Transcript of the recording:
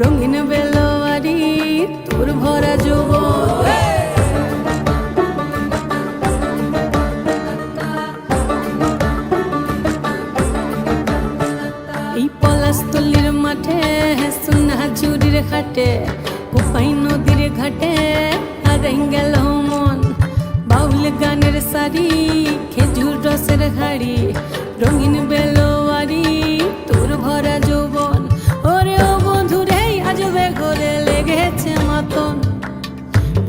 রঙিন বেলোয়ারি, তোর ভরা যৌবন এই পলাশতলির মাঠে সোনা ঝুড়ির ঘাটে কোপাই নদীর ঘাটে গেল মন। বাউল গানের শাড়ি খেজুর রসের হাড়ি, রঙিন